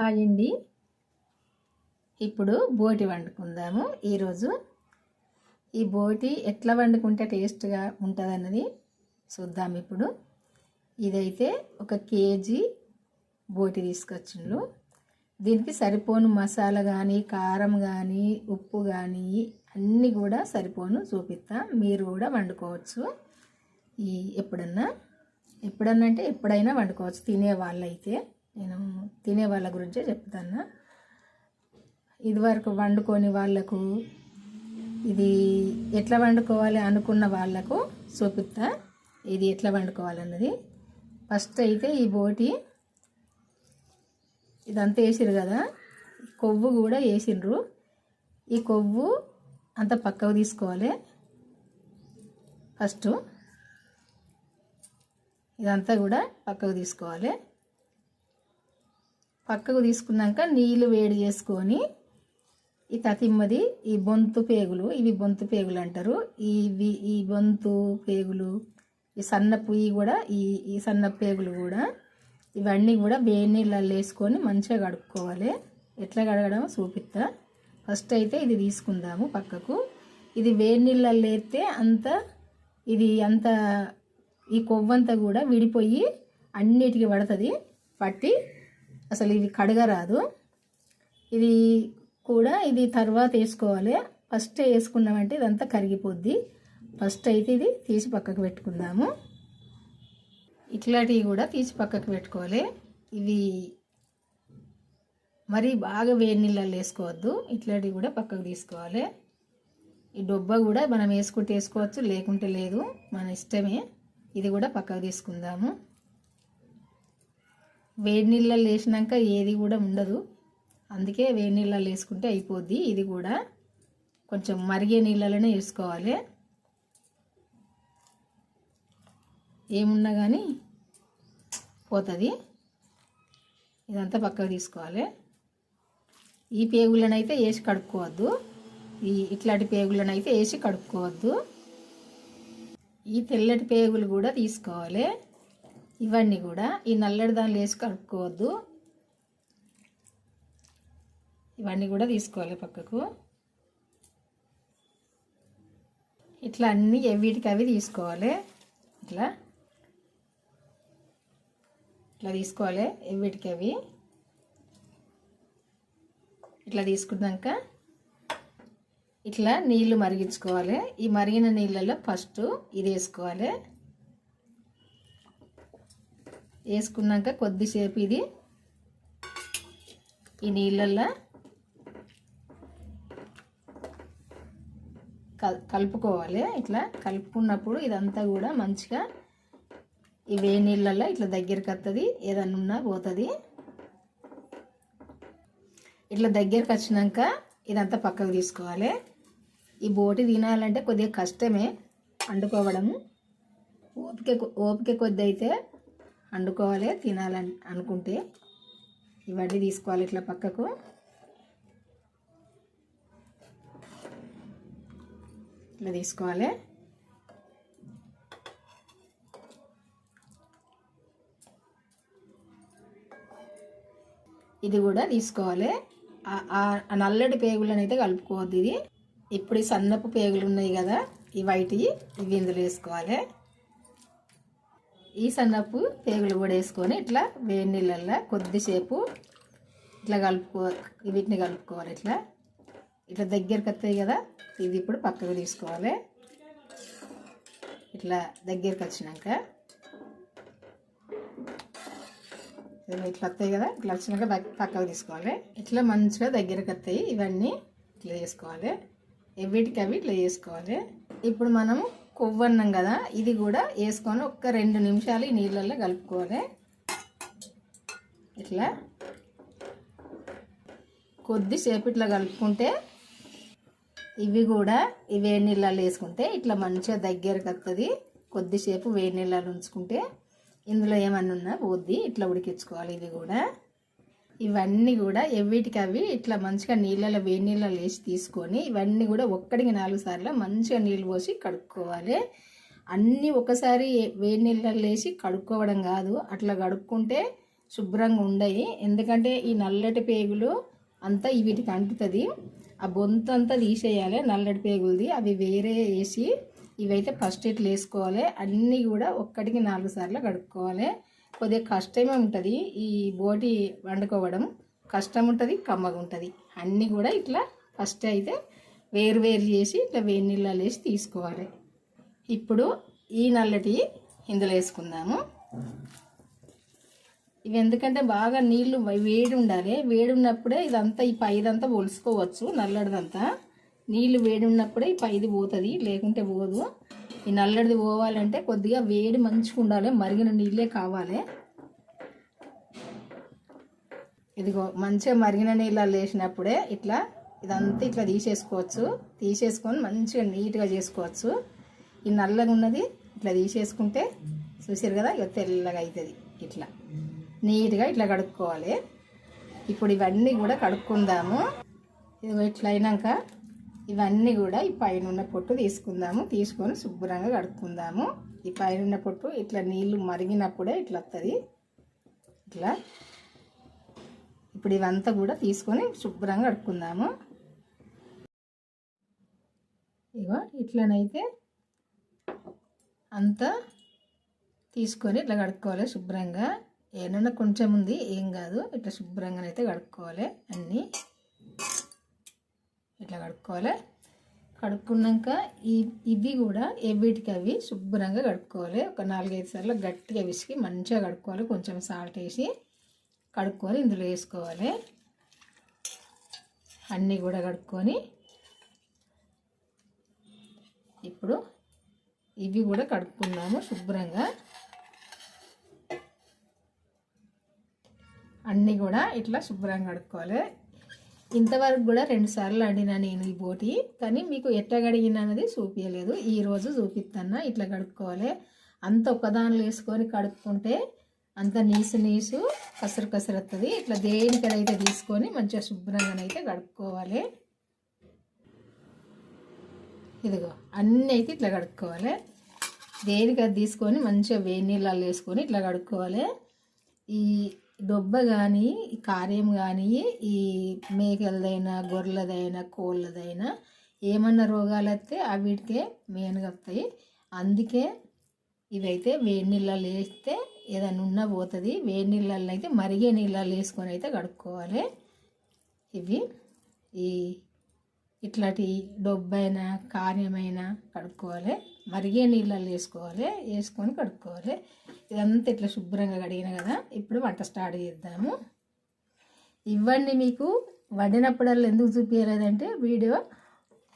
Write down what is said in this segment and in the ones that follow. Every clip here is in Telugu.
హాయ్ అండి ఇప్పుడు బోటి వండుకుందాము. ఈరోజు ఈ బోటి ఎట్లా వండుకుంటే టేస్ట్గా ఉంటుంది అన్నది చూద్దాం ఇప్పుడు. ఇదైతే ఒక కేజీ బోటి తీసుకొచ్చిండ్రు. దీనికి సరిపోను మసాలా కానీ కారం కానీ ఉప్పు కానీ అన్నీ కూడా సరిపోను చూపిస్తా. మీరు కూడా వండుకోవచ్చు. ఈ ఎప్పుడన్నా ఎప్పుడన్నా అంటే ఎప్పుడైనా వండుకోవచ్చు తినే వాళ్ళైతే నేను తినే వాళ్ళ గురించే చెప్తాను. ఇదివరకు వండుకొని వాళ్ళకు ఇది ఎట్లా వండుకోవాలి అనుకున్న వాళ్ళకు చూపిస్తా. ఇది ఎట్లా వండుకోవాలన్నది. ఫస్ట్ అయితే ఈ బోటి ఇదంతా వేసిరు కదా కొవ్వు కూడా వేసిండ్రు ఈ కొవ్వు అంత పక్కకు తీసుకోవాలి. ఫస్ట్ ఇదంతా కూడా పక్కకు తీసుకోవాలి. పక్కకు తీసుకున్నాక నీళ్ళు వేడి చేసుకొని ఈ తతిమ్మది ఈ బొంతు పేగులు ఇవి బొంతు పేగులు అంటారు. ఇవి ఈ బొంతు పేగులు ఈ సన్నపు ఇవి కూడా ఈ ఈ సన్న పేగులు కూడా ఇవన్నీ కూడా వేడి నీళ్ళల్లో వేసుకొని మంచిగా కడుక్కోవాలి. ఎట్లా కడగడం చూపిస్తా. ఫస్ట్ అయితే ఇది తీసుకుందాము పక్కకు. ఇది వేడి నీళ్ళల్లో వేస్తే అంత ఇది అంత ఈ కొవ్వంతా కూడా విడిపోయి అన్నిటికీ పడుతుంది. పట్టి అసలు ఇవి కడగరాదు. ఇది కూడా ఇది తర్వాత వేసుకోవాలి. ఫస్ట్ వేసుకున్నామంటే ఇదంతా కరిగిపోద్ది. ఫస్ట్ అయితే ఇది తీసి పక్కకు పెట్టుకుందాము. ఇట్లాంటివి కూడా తీసి పక్కకు పెట్టుకోవాలి. ఇవి మరీ బాగా వేడి నీళ్ళల్లో వేసుకోవద్దు. ఇట్లాంటివి కూడా పక్కకు తీసుకోవాలి. ఈ డొబ్బ కూడా మనం వేసుకుంటే వేసుకోవచ్చు లేకుంటే లేదు. మన ఇష్టమే. ఇది కూడా పక్కకు తీసుకుందాము. వేడి నీళ్ళల్లో వేసినాక ఏది కూడా ఉండదు. అందుకే వేడి నీళ్ళల్లో వేసుకుంటే అయిపోద్ది. ఇది కూడా కొంచెం మరిగే నీళ్ళలోనే వేసుకోవాలి. ఏమున్నా కానీ పోతుంది. ఇదంతా పక్కకు తీసుకోవాలి. ఈ పేగులనైతే వేసి కడుక్కోవద్దు. ఈ ఇట్లాంటి పేగులనైతే వేసి కడుక్కోవద్దు. ఈ తెల్లటి పేగులు కూడా తీసుకోవాలి. ఇవన్నీ కూడా ఈ నల్లడి దానిలో వేసి కలుపుకోవద్దు. ఇవన్నీ కూడా తీసుకోవాలి పక్కకు. ఇట్లా అన్నీ వీటికి అవి తీసుకోవాలి. ఇట్లా. ఇట్లా తీసుకోవాలి వీటికి అవి. ఇట్లా తీసుకున్నాక ఇట్లా నీళ్ళు మరిగించుకోవాలి. ఈ మరిగిన నీళ్ళల్లో ఫస్ట్ ఇది వేసుకోవాలి. వేసుకున్నాక కొద్దిసేపు ఇది ఈ నీళ్ళల్లో కలుపుకోవాలి. ఇట్లా కలుపుకున్నప్పుడు ఇదంతా కూడా మంచిగా ఈ వేడి నీళ్ళల్లో ఇట్లా దగ్గరికి వస్తుంది ఏదన్నా ఉన్నా పోతుంది. ఇట్లా దగ్గరికి వచ్చినాక ఇదంతా పక్కకు తీసుకోవాలి. ఈ బోటి తినాలంటే కొద్దిగా కష్టమే అండుకోవడము ఓపిక ఓపిక కొద్ది అయితే వండుకోవాలి తినాలని అనుకుంటే. ఇవన్నీ తీసుకోవాలి ఇట్లా పక్కకు. ఇట్లా తీసుకోవాలి. ఇది కూడా తీసుకోవాలి. ఆ నల్లటి పేగులను అయితే కలుపుకోవద్దు ఇది. ఇప్పుడు ఈ సన్నపు పేగులు ఉన్నాయి కదా ఈ వైట్వి ఇవి ఇందులో వేసుకోవాలి. ఈ సన్నపు పేగులు కూడా వేసుకొని ఇట్లా వేడి నీళ్ళల్లో కొద్దిసేపు ఇట్లా కలుపుకో వీటిని కలుపుకోవాలి ఇట్లా. ఇట్లా దగ్గరికి వస్తాయి కదా ఇది ఇప్పుడు పక్కకు తీసుకోవాలి. ఇట్లా దగ్గరికి వచ్చినాక ఇట్లా వస్తాయి కదా ఇట్లా వచ్చినాక పక్కకు తీసుకోవాలి. ఇట్లా మంచిగా దగ్గరకు వస్తాయి ఇవన్నీ ఇట్లా చేసుకోవాలి వీటికి అవి ఇట్లా చేసుకోవాలి ఇప్పుడు మనము కొవ్వు అన్నాం కదా ఇది కూడా వేసుకొని ఒక్క రెండు నిమిషాలు ఈ నీళ్ళల్లో కలుపుకోవాలి. ఇట్లా కొద్దిసేపు ఇట్లా కలుపుకుంటే ఇవి కూడా ఈ వేడి నీళ్ళల్లో వేసుకుంటే ఇట్లా మంచిగా దగ్గరకు వస్తుంది కొద్దిసేపు వేడి నీళ్ళలో ఉంచుకుంటే ఇందులో ఏమన్నా ఉన్నా పోద్ది ఇట్లా ఉడికించుకోవాలి ఇది కూడా. ఇవన్నీ కూడా ఎవిటికి అవి ఇట్లా మంచిగా నీళ్ళలో వేడి నీళ్ళలో వేసి తీసుకొని ఇవన్నీ కూడా ఒక్కడికి నాలుగు సార్లు మంచిగా నీళ్ళు పోసి కడుక్కోవాలి. అన్నీ ఒకసారి వేడి నీళ్ళలో వేసి కడుక్కోవడం కాదు అట్లా కడుక్కుంటే శుభ్రంగా ఉండయి. ఎందుకంటే ఈ నల్లటి పేగులు అంతా వీటికి అంటుతుంది. ఆ బొంత అంతా తీసేయాలి నల్లటి పేగులది. అవి వేరే వేసి ఇవైతే ఫస్ట్ ఇట్లా వేసుకోవాలి అన్నీ కూడా ఒక్కటికి నాలుగు సార్లు కడుక్కోవాలి. కొద్దిగా కష్టమే ఉంటుంది ఈ బోటి వండుకోవడం. కష్టం ఉంటుంది కమ్మగా ఉంటుంది. అన్నీ కూడా ఇట్లా ఫస్ట్ అయితే వేరు వేరు చేసి ఇట్లా వేడి నీళ్ళలో వేసి తీసుకోవాలి. ఇప్పుడు ఈ నల్లటి ఇందులో వేసుకుందాము. ఇవి ఎందుకంటే బాగా నీళ్ళు వేడి ఉండాలి. వేడి ఉన్నప్పుడే ఇదంతా ఈ పైదంతా ఒలుసుకోవచ్చు నల్లడిదంతా నీళ్ళు వేడి ఉన్నప్పుడే ఈ పైది పోతుంది లేకుంటే పోదు. ఈ నల్లడిది పోవాలంటే కొద్దిగా వేడి మంచిగా ఉండాలి మరిగిన నీళ్ళే కావాలి. ఇదిగో మంచిగా మరిగిన నీళ్ళల్లో వేసినప్పుడే ఇట్లా ఇదంతా ఇట్లా తీసేసుకోవచ్చు. తీసేసుకొని మంచిగా నీట్గా చేసుకోవచ్చు. ఈ నల్లగా ఉన్నది ఇట్లా తీసేసుకుంటే చూసారు కదా ఇక తెల్లగా అవుతుంది ఇట్లా. నీట్గా ఇట్లా కడుక్కోవాలి. ఇప్పుడు ఇవన్నీ కూడా కడుక్కుందాము. ఇదిగో ఇట్లా అయినాక ఇవన్నీ కూడా ఈ పైన ఉన్న పొట్టు తీసుకుందాము. తీసుకొని శుభ్రంగా కడుక్కుందాము. ఈ పైన ఉన్న పొట్టు ఇట్లా నీళ్ళు మరిగినప్పుడే ఇట్లా వస్తుంది ఇట్లా. ఇప్పుడు ఇవంతా కూడా తీసుకొని శుభ్రంగా కడుక్కుందాము. ఇగో ఇట్లనైతే అంతా తీసుకొని ఇట్లా కడుక్కోవాలి శుభ్రంగా. ఏమన్నా కొంచెం ఉంది ఏం కాదు. ఇట్లా శుభ్రంగానైతే కడుక్కోవాలి అన్నీ. ఇట్లా కడుక్కోవాలి. కడుక్కున్నాక ఈ ఇవి కూడా వీటికి అవి శుభ్రంగా కడుక్కోవాలి. ఒక నాలుగైదు సార్లు గట్టిగా విసికి మంచిగా కడుక్కోవాలి. కొంచెం సాల్ట్ వేసి కడుక్కొని ఇందులో వేసుకోవాలి. అన్నీ కూడా కడుక్కొని ఇప్పుడు ఇవి కూడా కడుక్కున్నాము శుభ్రంగా. అన్నీ కూడా ఇట్లా శుభ్రంగా కడుక్కోవాలి. ఇంతవరకు కూడా రెండు సార్లు ఆడినా నేను ఈ బోటి కానీ మీకు ఎట్లా కడిగిన అనేది చూపించలేదు ఈరోజు చూపిస్తాను ఇట్లా కడుక్కోవాలి అంత ఒక్కదానిలో వేసుకొని కడుక్కుంటే అంత నీసు నీసు కసరు కసరు వస్తుంది ఇట్లా దేనికదైతే తీసుకొని మంచిగా శుభ్రంగానైతే కడుక్కోవాలి ఇదిగో అన్నీ అయితే ఇట్లా కడుక్కోవాలి దేనికి అది తీసుకొని మంచిగా వేడి నీళ్ళల్లో వేసుకొని ఇట్లా కడుక్కోవాలి ఈ దొబ్బ కానీ కార్యం కానీ ఈ మేకలదైనా గొర్రెలదైనా కోళ్ళదైనా ఏమన్నా రోగాలు వస్తే అవిటికే మెయిన్గా వస్తాయి. అందుకే ఇవైతే వేడి నీళ్ళలో వేస్తే ఏదైనా ఉన్నా పోతుంది. వేడి నీళ్ళల్లో అయితే మరిగే నీళ్ళల్లో వేసుకొని అయితే కడుక్కోవాలి. ఇవి ఈ ఇట్లాంటి డొబ్బైనా కార్యమైనా కడుక్కోవాలి. మరిగే నీళ్ళల్లో వేసుకోవాలి. వేసుకొని కడుక్కోవాలి. ఇదంతా ఇట్లా శుభ్రంగా కడిగిన కదా ఇప్పుడు వంట స్టార్ట్ చేద్దాము. ఇవన్నీ మీకు. వండినప్పుడల్లా ఎందుకు చూపించలేదంటే వీడియో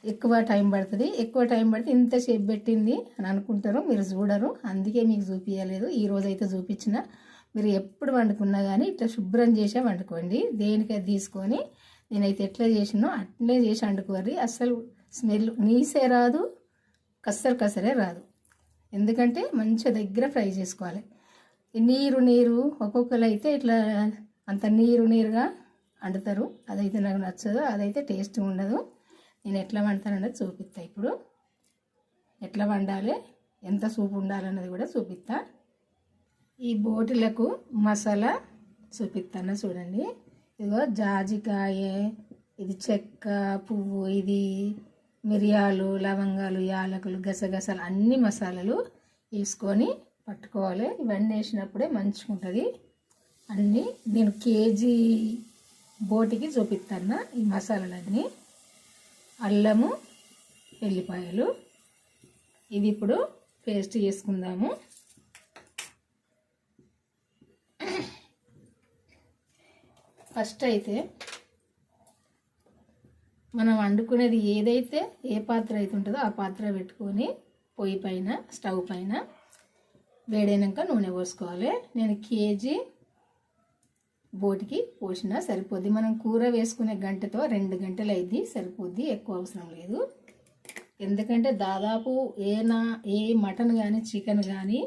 ఎక్కువ టైం పడుతుంది. ఎక్కువ టైం పడితే ఇంతసేపు పెట్టింది అని అనుకుంటారు. మీరు చూడరు. అందుకే మీకు చూపించలేదు ఈ రోజు అయితే చూపించిన. మీరు ఎప్పుడు వండుకున్నా కానీ ఇట్లా శుభ్రం చేసే వండుకోండి. దేనికైతే తీసుకొని నేనైతే ఎట్లా చేసినో అట్లే చేసి వండుకోరి అస్సలు స్మెల్ నీసే రాదు కసరు కసరే రాదు. ఎందుకంటే మంచిగా దగ్గర ఫ్రై చేసుకోవాలి. నీరు నీరు ఒక్కొక్కరు అయితే ఇట్లా అంత నీరు నీరుగా వండుతారు అదైతే నాకు నచ్చదు అదైతే టేస్ట్ ఉండదు. నేను ఎట్లా వండుతానన్నది చూపిస్తా. ఇప్పుడు ఎట్లా వండాలి ఎంత సూపు ఉండాలన్నది కూడా చూపిస్తా. ఈ బోటిలకు మసాలా చూపిస్తాను చూడండి. ఇదిగో జాజికాయ ఇది చెక్క పువ్వు ఇది మిరియాలు లవంగాలు యాలకులు గసగసాలు అన్ని మసాలాలు వేసుకొని పట్టుకోవాలి. ఇవన్నీ వేసినప్పుడే మంచిగా ఉంటుంది అన్నీ నేను కేజీ బోటికి చూపిస్తాను ఈ మసాలాలన్నీ. అల్లము ఎల్లిపాయలు. ఇది ఇప్పుడు పేస్ట్ చేసుకుందాము. ఫస్ట్ అయితే మనం వండుకునేది ఏదైతే ఏ పాత్ర అయితే ఉంటుందో ఆ పాత్ర పెట్టుకొని పొయ్యి పైన స్టవ్ పైన వేడైనాక నూనె పోసుకోవాలి. నేను కేజీ బోటికి పోసిన సరిపోద్ది. మనం కూర వేసుకునే గంటతో రెండు గంటలు అయింది సరిపోద్ది ఎక్కువ అవసరం లేదు. ఎందుకంటే దాదాపు ఏనా ఏ మటన్ కానీ చికెన్ కానీ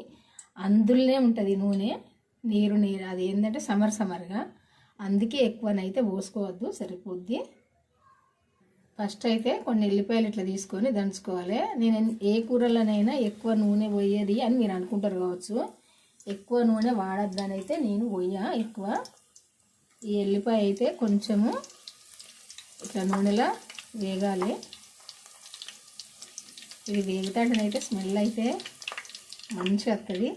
అందులోనే ఉంటుంది నూనె నీరు నీరు. అది ఏంటంటే సమర్ సమర్గా. అందుకే ఎక్కువనైతే పోసుకోవద్దు సరిపోద్ది. ఫస్ట్ అయితే కొన్ని ఎల్లిపాయలు ఇట్లా తీసుకొని దంచుకోవాలి. నేను ఏ కూరలోనైనా ఎక్కువ నూనె పోయేది అని మీరు అనుకుంటారు కావచ్చు. ఎక్కువ నూనె వాడద్దని అయితే నేను పోయా ఎక్కువ. ఈ ఎల్లిపాయ అయితే కొంచెము ఇట్లా నూనెలో వేగాలి. ఇది వేగుతాడనైతే స్మెల్ అయితే మంచిగా వస్తుంది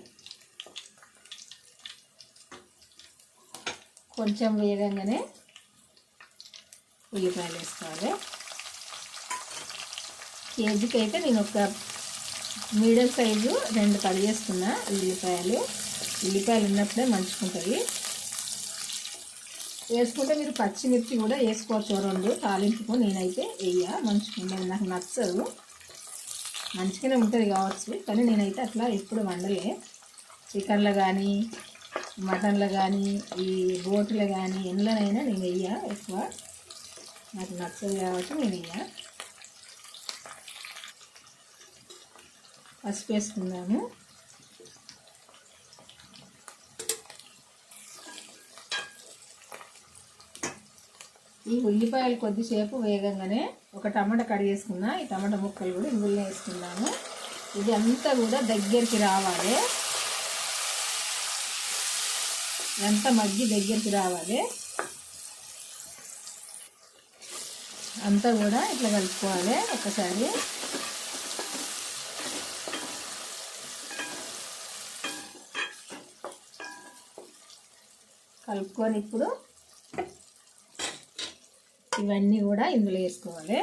కొంచెం వేగంగానే ఉల్లిపాయలు వేసుకోవాలి. కేజీకి అయితే నేను ఒక మీడియం సైజు రెండు కట్ చేసుకున్నా ఉల్లిపాయలు. ఉల్లిపాయలు ఉన్నప్పుడే మంచుకుంటుంది వేసుకుంటే మీరు పచ్చిమిర్చి కూడా వేసుకోవచ్చు రెండు తాలింపుకు. నేనైతే వేయ మంచుకుంటాను నాకు నచ్చదు. మంచిగానే ఉంటుంది కావచ్చు కానీ నేనైతే అట్లా ఎప్పుడు వండలే. చికెన్లో కానీ మటన్లో కానీ ఈ బోట్లో కానీ ఎండ్లనైనా నేను వెయ్య ఎక్కువ. నాకు నచ్చదు కాబట్టి నేను వెయ్య. పసుపు వేసుకుందాము. ఈ ఉల్లిపాయలు కొద్దిసేపు వేగంగానే ఒక టమాటా కడిగేసుకున్నా ఈ టమాటా ముక్కలు కూడా ఇందులో వేసుకున్నాము ఇది అంతా కూడా దగ్గరికి రావాలి. ఎంత మగ్గి దగ్గరికి రావాలి. అంతా కూడా ఇట్లా కలుపుకోవాలి ఒకసారి. కలుపుకొని ఇప్పుడు ఇవన్నీ కూడా ఇందులో వేసుకోవాలి.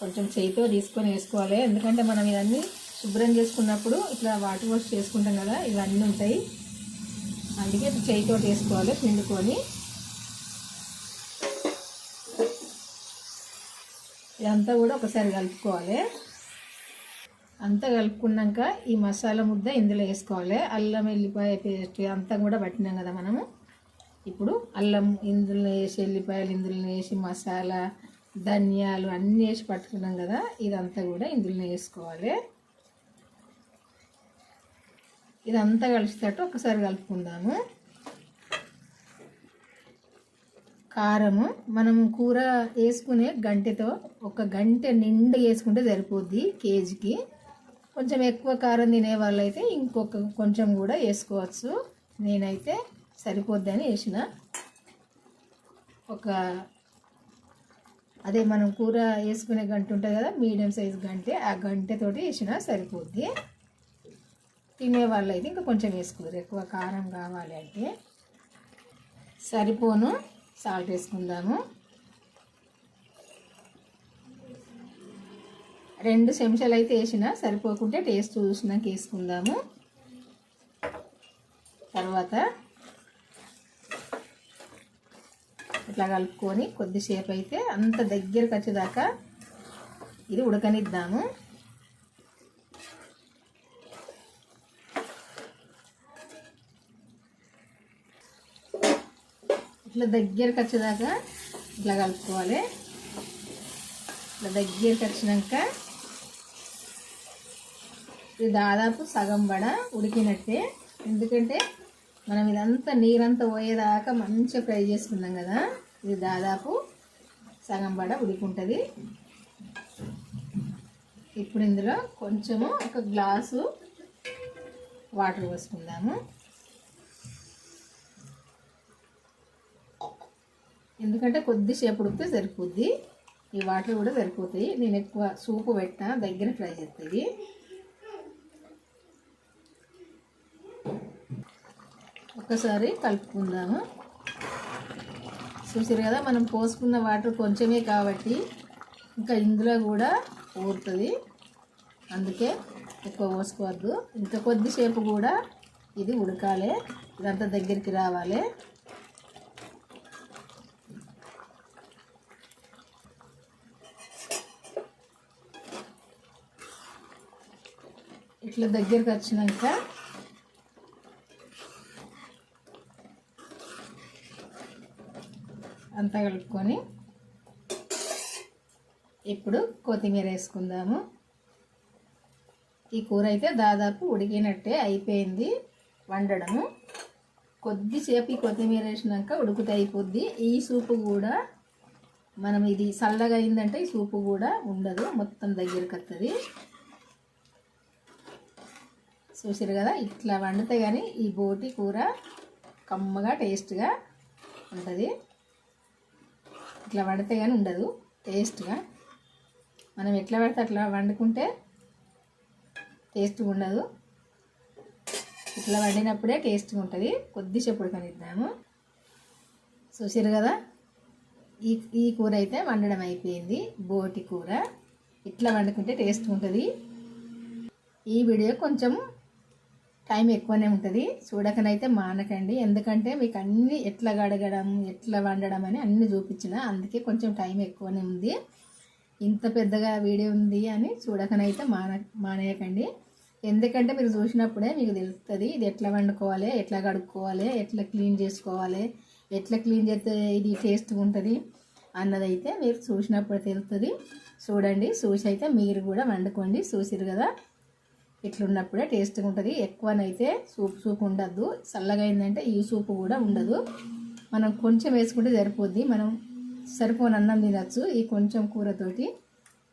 కొంచెం చేయితో తీసుకొని వేసుకోవాలి. ఎందుకంటే మనం ఇవన్నీ శుభ్రం చేసుకున్నప్పుడు ఇట్లా వాటర్ వాష్ చేసుకుంటాం కదా ఇవన్నీ ఉంటాయి. అందుకే చేయితో వేసుకోవాలి పిండుకొని. ఇదంతా కూడా ఒకసారి కలుపుకోవాలి. అంతా కలుపుకున్నాక ఈ మసాలా ముద్ద ఇందులో వేసుకోవాలి. అల్లం ఎల్లిపాయ పేస్ట్ అంతా కూడా పట్టినాం కదా మనము. ఇప్పుడు అల్లం ఇందులో వేసి ఎల్లిపాయలు ఇందులో వేసి మసాలా ధనియాలు అన్నీ వేసి పట్టుకున్నాం కదా ఇదంతా కూడా ఇందులో వేసుకోవాలి. ఇదంతా కలిసేటట్టు ఒకసారి కలుపుకుందాము. కారము మనం కూర వేసుకునే గంటెతో ఒక గంట నిండు వేసుకుంటే సరిపోద్ది కేజీకి. కొంచెం ఎక్కువ కారం తినే వాళ్ళైతే ఇంకొక కొంచెం కూడా వేసుకోవచ్చు. నేనైతే సరిపోద్దని వేసిన. ఒక అదే మనం కూర వేసుకునే గంట ఉంటుంది కదా మీడియం సైజ్ గంటే ఆ గంటతోటి వేసిన సరిపోద్ది. తినేవాళ్ళు అయితే ఇంకా కొంచెం వేసుకోరు. ఎక్కువ కారం కావాలి అంటే సరిపోను. సాల్ట్ వేసుకుందాము. రెండు చెంచాలు అయితే వేసిన సరిపోకుంటే టేస్ట్ చూసినాక వేసుకుందాము. తర్వాత ఇట్లా కలుపుకొని కొద్దిసేపు అయితే అంత దగ్గరకు వచ్చేదాకా ఇది ఉడకనిద్దాము. ఇట్లా దగ్గరకు వచ్చేదాకా ఇట్లా కలుపుకోవాలి. ఇట్లా దగ్గరికి వచ్చినాక ఇది దాదాపు సగం బడ ఉడికినట్టే. ఎందుకంటే మనం ఇదంతా నీరంతా పోయేదాకా మంచిగా ఫ్రై చేసుకున్నాం కదా. ఇది దాదాపు సగం బడ ఉడికుంటుంది. ఇప్పుడు ఇందులో కొంచెము ఒక గ్లాసు వాటర్ పోసుకుందాము. ఎందుకంటే కొద్దిసేపు ఉడికితే సరిపోద్ది. ఈ వాటర్ కూడా సరిపోతాయి. నేను ఎక్కువ సూపు పెట్టా దగ్గర ఫ్రై చేస్తుంది ఒకసారి కలుపుకుందాము. చూసారు కదా మనం పోసుకున్న వాటర్ కొంచెమే కాబట్టి ఇంకా ఇందులో కూడా ఊరుతుంది అందుకే ఎక్కువ పోసుకోవద్దు. ఇంకా కొద్దిసేపు కూడా ఇది ఉడకాలి. ఇదంతా దగ్గరికి రావాలి. ఇట్లా దగ్గరికి వచ్చినాక అంతా కలుపుకొని ఇప్పుడు కొత్తిమీర వేసుకుందాము. ఈ కూర అయితే దాదాపు ఉడికినట్టే అయిపోయింది వండడము. కొద్దిసేపు ఈ కొత్తిమీర వేసినాక ఉడుకుతే అయిపోద్ది. ఈ సూపు కూడా మనం ఇది చల్లగా అయిందంటే ఈ సూపు కూడా ఉండదు మొత్తం దగ్గరికి వస్తుంది చూసారు కదా? ఇట్లా వండితే కానీ ఈ బోటి కూర కమ్మగా టేస్ట్గా ఉంటుంది. ఇట్లా వండితే కానీ ఉండదు టేస్ట్గా. మనం ఎట్లా పడితే అట్లా వండుకుంటే టేస్ట్గా ఉండదు. ఇట్లా వండినప్పుడే టేస్ట్గా ఉంటుంది. కొద్దిసేపు కనిద్దాము చూసారు కదా? ఈ ఈ కూర అయితే వండడం అయిపోయింది బోటి కూర. ఇట్లా వండుకుంటే టేస్ట్ ఉంటుంది. ఈ వీడియో కొంచెం టైం ఎక్కువనే ఉంటుంది. చూడకనైతే మానకండి. ఎందుకంటే మీకు అన్ని ఎట్లా గడగడం ఎట్లా వండడం అని అన్ని చూపించిన. అందుకే కొంచెం టైం ఎక్కువనే ఉంది. ఇంత పెద్దగా వీడియో ఉంది అని చూడకనైతే మాన మానేయకండి. ఎందుకంటే మీరు చూసినప్పుడే మీకు తెలుస్తుంది ఇది ఎట్లా వండుకోవాలి ఎట్లా కడుక్కోవాలి ఎట్లా క్లీన్ చేసుకోవాలి ఎట్లా క్లీన్ చేస్తే ఇది టేస్ట్గా ఉంటుంది అన్నదైతే మీరు చూసినప్పుడు తెలుస్తుంది. చూడండి చూసి అయితే మీరు కూడా వండుకోండి. చూసిరు కదా? ఇట్లున్నప్పుడే టేస్ట్గా ఉంటుంది ఎక్కువనైతే సూప్ సూప్ ఉండద్దు చల్లగా అయిందంటే ఈ సూప్ కూడా ఉండదు. మనం కొంచెం వేసుకుంటే సరిపోద్ది. మనం సరిపోని అన్నం తినచ్చు. ఈ కొంచెం కూరతోటి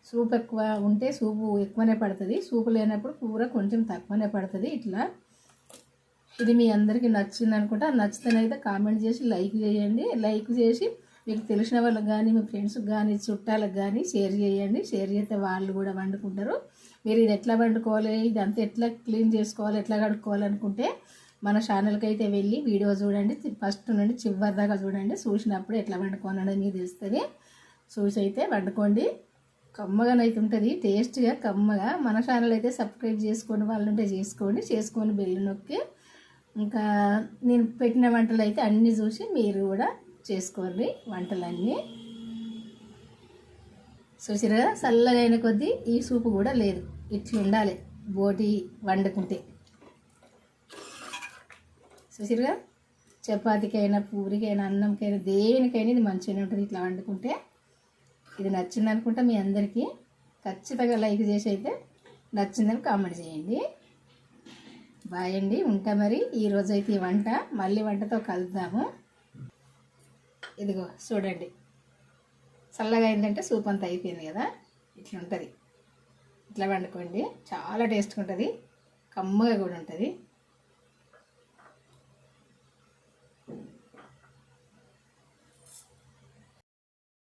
సూప్ ఎక్కువ ఉంటే సూపు ఎక్కువనే పడుతుంది. సూపు లేనప్పుడు కూర కొంచెం తక్కువనే పడుతుంది. ఇట్లా. ఇది మీ అందరికీ నచ్చింది అనుకుంటా నచ్చితేనైతే కామెంట్ చేసి లైక్ చేయండి. లైక్ చేసి మీకు తెలిసిన వాళ్ళకి కానీ మీ ఫ్రెండ్స్కి కానీ చుట్టాలకు కానీ షేర్ చేయండి. షేర్ చేస్తే వాళ్ళు కూడా వండుకుంటారు. మీరు ఇది ఎట్లా వండుకోవాలి? ఇది అంతా ఎట్లా క్లీన్ చేసుకోవాలి? ఎట్లా కడుక్కోవాలి అనుకుంటే మన ఛానల్కి అయితే వెళ్ళి వీడియో చూడండి. ఫస్ట్ నుండి చివరి దాకా చూడండి. చూసినప్పుడు ఎట్లా వండుకోవాలనేది మీకు తెలుస్తుంది. చూసి అయితే వండుకోండి. కమ్మగానైతే ఉంటుంది. టేస్ట్గా కమ్మగా. మన ఛానల్ అయితే సబ్స్క్రైబ్ చేసుకొని వాళ్ళు ఉంటే చేసుకోండి. చేసుకొని బెల్లు నొక్కి ఇంకా నేను పెట్టిన వంటలు అయితే అన్నీ చూసి మీరు కూడా చేసుకోండి. వంటలన్నీ చూసిరా? చల్లగా అయిన కొద్దీ ఈ సూపు కూడా లేదు. ఇట్లా ఉండాలి. బోటి వండుకుంటే. చూసిరుగా చపాతీకైనా పూరికైనా అన్నంకైనా దేనికైనా ఇది మంచిగానే ఉంటుంది. ఇట్లా వండుకుంటే ఇది నచ్చింది అనుకుంటే మీ అందరికీ. ఖచ్చితంగా లైక్ చేసి అయితే నచ్చిందని కామెంట్ చేయండి. బాయ్ అండి. ఉంటా మరి. ఈరోజు అయితే ఈ వంట. మళ్ళీ వంటతో కలుద్దాము. ఇదిగో చూడండి. చల్లగా అయిందంటే సూప్ అంతా అయిపోయింది కదా? ఇట్లా ఉంటుంది. ఇట్లా వండుకోండి. చాలా టేస్ట్గా ఉంటుంది. కమ్మగా కూడా ఉంటుంది.